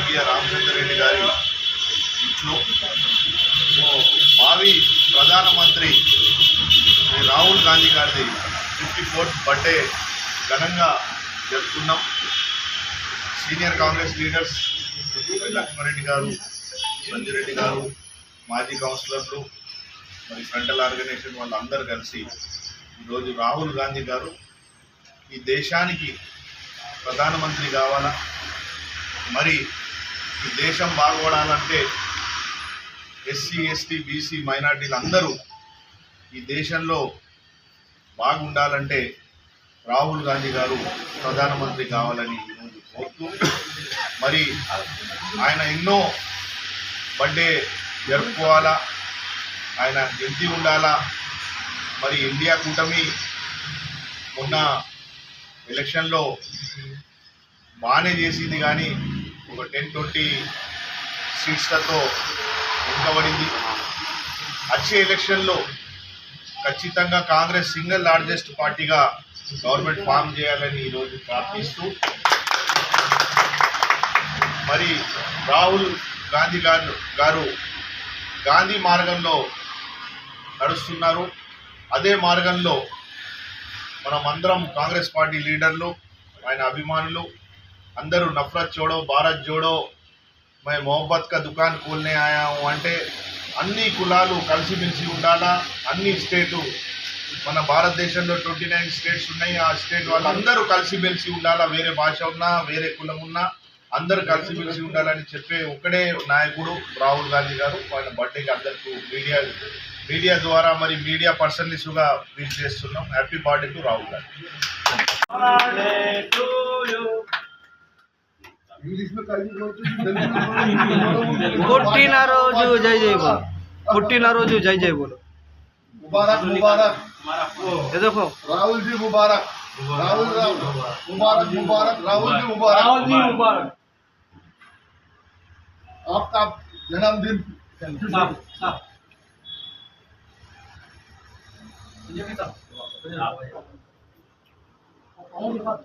స్వర్గీయ రామచంద్ర రెడ్డి గారి ఇంట్లో మావి ప్రధానమంత్రి రాహుల్ గాంధీ గారిది ఫిఫ్టీ ఫోర్త్ బర్త్డే ఘనంగా జరుపుకున్నాం. సీనియర్ కాంగ్రెస్ లీడర్స్ లక్ష్మారెడ్డి గారు సంజయరెడ్డి గారు మాజీ కౌన్సిలర్లు మరి ఫ్రంటల్ ఆర్గనైజేషన్ వాళ్ళందరూ కలిసి ఈరోజు రాహుల్ గాంధీ గారు ఈ దేశానికి ప్రధానమంత్రి కావాలా? మరి దేశం బాగుపడాలంటే ఎస్సీ ఎస్టీ బీసీ మైనార్టీలు అందరూ ఈ దేశంలో బాగుండాలంటే రాహుల్ గాంధీ గారు ప్రధానమంత్రి కావాలని ఈరోజు కోరుతూ మరి ఆయన ఎన్నో బర్త్డే జరుపుకోవాలా ఆయన హెల్తీ ఉండాలా మరి ఇండియా కూటమి మొన్న ఎలక్షన్లో బాగానే చేసింది కానీ ఒక టెన్ ట్వంటీ సీట్స్లతో వెనుకబడింది. వచ్చే ఎలక్షన్లో ఖచ్చితంగా కాంగ్రెస్ సింగిల్ లార్జెస్ట్ పార్టీగా గవర్నమెంట్ ఫామ్ చేయాలని ఈరోజు ప్రార్థిస్తూ మరి రాహుల్ గాంధీ గారు గారు గాంధీ మార్గంలో నడుస్తున్నారు. అదే మార్గంలో మనమందరం కాంగ్రెస్ పార్టీ లీడర్లు ఆయన అభిమానులు అందరూ నఫరత్ జోడో భారత్ జోడో మై మొహబ్బత్ కా దుకాన్ కూల్నే ఆయాము అంటే అన్ని కులాలు కలిసిమెలిసి ఉండాలా అన్ని స్టేటు మన భారతదేశంలో ట్వంటీ నైన్ స్టేట్స్ ఉన్నాయి ఆ స్టేట్ వాళ్ళందరూ కలిసిమెలిసి ఉండాలా వేరే భాష ఉన్నా వేరే కులం ఉన్నా అందరూ కలిసిమెలిసి ఉండాలని చెప్పే ఒక్కడే నాయకుడు రాహుల్ గాంధీ గారు ఆయన బర్త్డేకి అందరికీ మీడియా మీడియా ద్వారా మరి మీడియా పర్సనలిస్ట్గా విష్ చేస్తున్నాం happy birthday to Rahul Gandhi English में कहीं बोलते పుట్టినరోజు జై జై బోలో పుట్టినరోజు జై జై బోలో मुबारक मुबारक ये देखो राहुल जी मुबारक राहुल राहुल मुबारक मुबारक राहुल जी मुबारक राहुल जी मुबारक आपका जन्मदिन